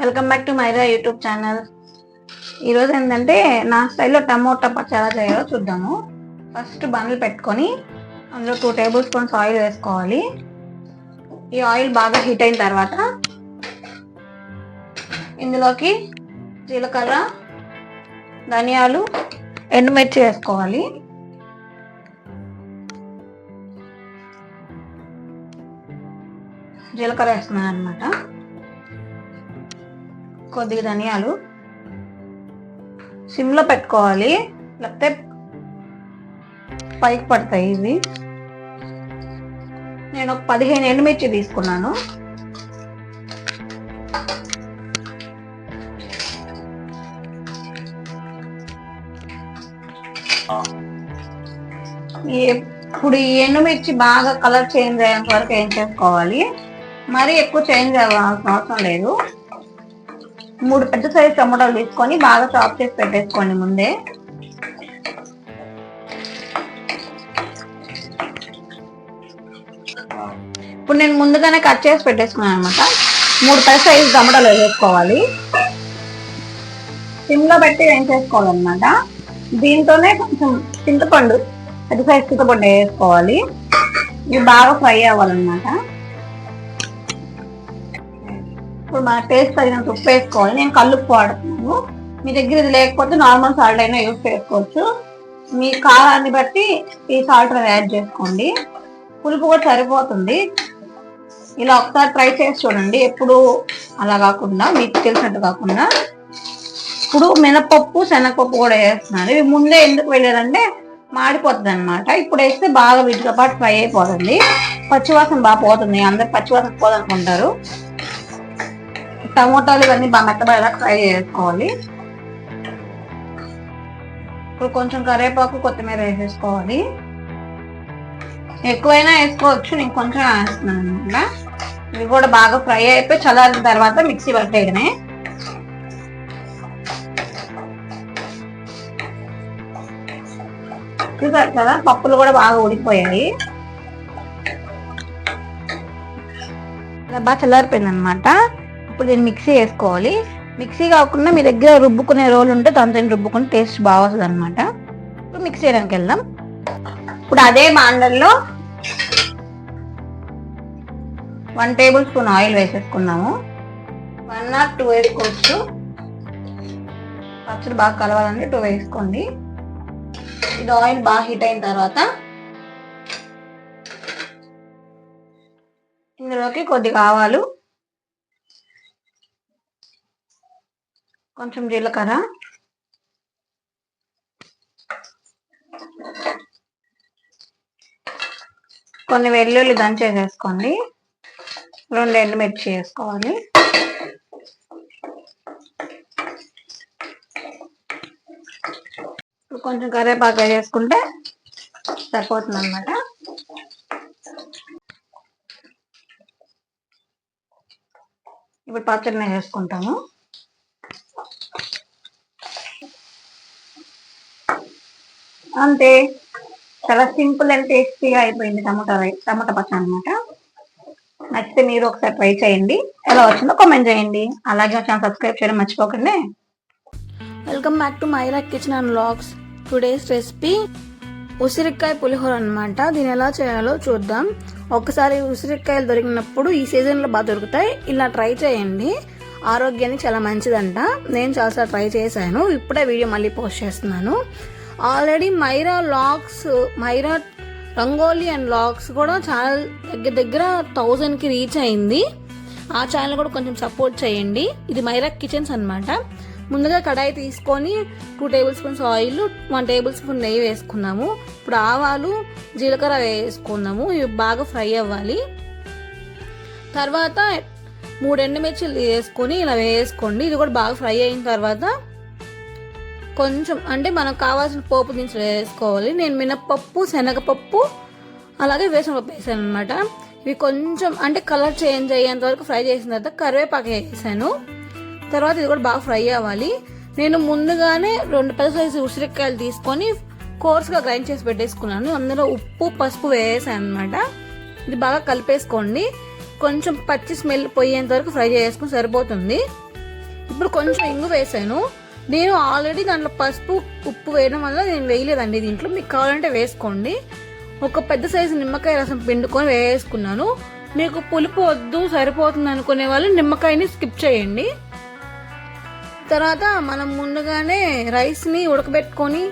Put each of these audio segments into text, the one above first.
Welcome back to Myra YouTube channel ఈరోజు ఏంటంటే నా స్టైల్లో టమోటా పచ్చడి చేయాలో చూద్దాము. ఫస్ట్ బండ్లు పెట్టుకొని అందులో టూ టేబుల్ స్పూన్స్ ఆయిల్ వేసుకోవాలి. ఈ ఆయిల్ బాగా హీట్ అయిన తర్వాత ఇందులోకి జీలకర్ర ధనియాలు ఎండుమిర్చి వేసుకోవాలి. జీలకర్ర వేస్తున్నాను అనమాట కొద్దిగా ధనియాలు సిమ్లో పెట్టుకోవాలి. లేకపోతే పైకి పడతాయి ఇవి. నేను ఒక పదిహేను ఎండుమిర్చి తీసుకున్నాను. ఇప్పుడు ఈ ఎండుమిర్చి బాగా కలర్ చేంజ్ అయ్యేంత వరకు ఏం చేసుకోవాలి? మరీ ఎక్కువ చేంజ్ అవ్వాల్సిన అవసరం లేదు. మూడు పెద్ద సైజు టమాటాలు తీసుకొని బాగా చాప్ చేసి పెట్టేసుకోండి ముందే. ఇప్పుడు నేను ముందుగానే కట్ చేసి పెట్టేసుకున్నాను అనమాట మూడు పెద్ద సైజు టమాటాలు వేసుకోవాలి. సిమ్లో పెట్టి వేయించేసుకోవాలన్నమాట దీంతోనే కొంచెం చింతపండు పెద్ద సైజు చింతపండు వేసుకోవాలి. ఇవి బాగా ఫ్రై అవ్వాలన్నమాట. ఇప్పుడు మన టేస్ట్ తగినంత ఉప్పు వేసుకోవాలి. నేను కల్లుప్పు వాడుతున్నాను. మీ దగ్గర ఇది లేకపోతే నార్మల్ సాల్ట్ అయినా యూజ్ చేసుకోవచ్చు. మీ కారాన్ని బట్టి ఈ సాల్ట్ యాడ్ చేసుకోండి. పులుపు కూడా సరిపోతుంది. ఇలా ఒకసారి ట్రై చేసి చూడండి. ఎప్పుడు అలా కాకుండా మీకు తెలిసినట్టు కాకుండా. ఇప్పుడు మినపప్పు శనగపప్పు కూడా వేస్తున్నారు ఇవి ముందే ఎందుకు వెళ్ళారంటే మాడిపోతుంది అనమాట ఇప్పుడు వేస్తే బాగా వీటితో పాటు ఫ్రై అయిపోతుంది. పచ్చివాసన బాగా పోతుంది. అందరు పచ్చివాసన పోదనుకుంటారు. టమోటాలు ఇవన్నీ బాగా మెత్తబడేలా ఫ్రై చేసుకోవాలి. ఇప్పుడు కొంచెం కరివేపాకు కొత్తిమీర వేసేసుకోవాలి. ఎక్కువైనా వేసుకోవచ్చు నేను కొంచెం వేస్తున్నాను అనమాట. ఇవి కూడా బాగా ఫ్రై అయిపోయి చల్లారిన తర్వాత మిక్సీ పట్టేయడమే. చూసారు కదా పప్పులు కూడా బాగా ఉడికిపోయాయి ఇలా బాగా చల్లారిపోయింది అనమాట ఇప్పుడు దీన్ని మిక్సీ వేసుకోవాలి మిక్సీ కాకుండా మీ దగ్గర రుబ్బుకునే రోల్ ఉంటే దాంతో రుబ్బుకుని టేస్ట్ బాగా వస్తుంది అనమాట ఇప్పుడు మిక్సీ చేయడానికి వెళ్దాం. ఇప్పుడు అదే బాండల్లో వన్ టేబుల్ స్పూన్ ఆయిల్ వేసేసుకున్నాము. వన్ ఆర్ టూ వేసుకోవచ్చు. పచ్చడి బాగా కలవాలంటే టూ వేసుకోండి. ఇది ఆయిల్ బాగా హీట్ అయిన తర్వాత ఇందులోకి కొద్దిగా ఆవాలు కొంచెం జీలకర్ర. కొన్ని వెల్లుల్లి దంచేసేసుకోండి రెండు ఎండుమిర్చి వేసుకోవాలి. కొంచెం కరివేపాకు వేసుకుంటే సరిపోతుంది అనమాట ఇప్పుడు పచ్చడిని వేసుకుంటాము. అంతే. చాలా సింపుల్ అండ్ టేస్టీగా అయిపోయింది టమాటా రైస్ టమాటా పచ్చడి అనమాట నచ్చితే మీరు ఒకసారి ట్రై చేయండి. ఎలా వచ్చిందో కామెంట్ చేయండి. అలాగే ఛానల్ సబ్స్క్రైబ్ చేయడం మర్చిపోకండి. Welcome back to Myra kitchen and vlogs today's recipe ఉసిరికాయ పులిహోర అనమాట దీన్ని ఎలా చేయాలో చూద్దాం. ఒకసారి ఉసిరికాయలు దొరికినప్పుడు ఈ సీజన్లో బాగా దొరుకుతాయి. ఇలా ట్రై చేయండి. ఆరోగ్యానికి చాలా మంచిదంట. నేను చాలాసార్లు ట్రై చేశాను. ఇప్పుడే వీడియో మళ్ళీ పోస్ట్ చేస్తున్నాను. Already Myra vlogs Myra rangoli and vlogs కూడా చాలా దగ్గర దగ్గర థౌజండ్కి రీచ్ అయింది. ఆ ఛానల్ కూడా కొంచెం సపోర్ట్ చేయండి. ఇది మైరా కిచెన్స్ అన్నమాట. ముందుగా కడాయి తీసుకొని two tablespoons oil one tablespoon నెయ్యి వేసుకున్నాము. ఇప్పుడు ఆవాలు జీలకర్ర వేసుకున్నాము. ఇవి బాగా ఫ్రై అవ్వాలి. తర్వాత మూడు మిర్చిలు వేసుకొని ఇలా వేసుకోండి. ఇది కూడా బాగా ఫ్రై అయిన తర్వాత కొంచెం అంటే మనకు కావాల్సిన పోపు దినుసులు వేసుకోవాలి. నేను మినప్పప్పు శనగపప్పు అలాగే వేసినపప్పు వేసాను అనమాట ఇవి కొంచెం అంటే కలర్ చేంజ్ అయ్యేంత వరకు ఫ్రై చేసిన తర్వాత కరివేపాకు వేసాను. తర్వాత ఇది కూడా బాగా ఫ్రై అవ్వాలి. నేను ముందుగానే రెండు పెద్ద సైజు ఉసిరికాయలు తీసుకొని కోర్స్గా గ్రైండ్ చేసి పెట్టేసుకున్నాను. అందులో ఉప్పు పసుపు వేసాను అనమాట ఇది బాగా కలిపేసుకోండి. కొంచెం పచ్చి స్మెల్ పోయేంత వరకు ఫ్రై చేసుకుని సరిపోతుంది. ఇప్పుడు కొంచెం ఇంగు వేసాను. నేను ఆల్రెడీ దాంట్లో పసుపు ఉప్పు వేయడం వల్ల నేను వేయలేదండి దీంట్లో. మీకు కావాలంటే వేసుకోండి. ఒక పెద్ద సైజు నిమ్మకాయ రసం పిండుకొని వేసుకున్నాను. మీకు పులుపు వద్దు సరిపోతుంది అనుకునే వాళ్ళు నిమ్మకాయని స్కిప్ చేయండి. తర్వాత మనం ముందుగానే రైస్ని ఉడకబెట్టుకొని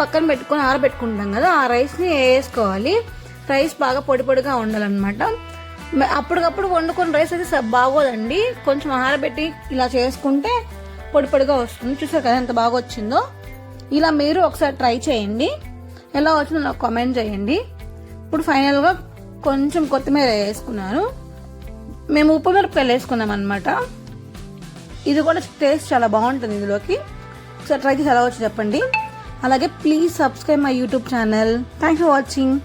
పక్కన పెట్టుకొని ఆరబెట్టుకుంటాం కదా ఆ రైస్ని వేసుకోవాలి. రైస్ బాగా పొడి పొడిగా ఉండాలన్నమాట. అప్పటికప్పుడు వండుకొని రైస్ అయితే బాగోదండి. కొంచెం ఆరబెట్టి ఇలా చేసుకుంటే పొడి పొడిగా వస్తుంది. చూసారు కదా ఎంత బాగా వచ్చిందో? ఇలా మీరు ఒకసారి ట్రై చేయండి. ఎలా వచ్చిందో నాకు కామెంట్ చేయండి. ఇప్పుడు ఫైనల్గా కొంచెం కొత్తిమీర వేసుకున్నాను. మేము ఉప్పు మిరపకాయలు వేసుకున్నాం అనమాట ఇది కూడా టేస్ట్ చాలా బాగుంటుంది ఇందులోకి. ఒకసారి ట్రై చేసి ఎలా వచ్చి చెప్పండి. అలాగే please subscribe my YouTube channel thanks for watching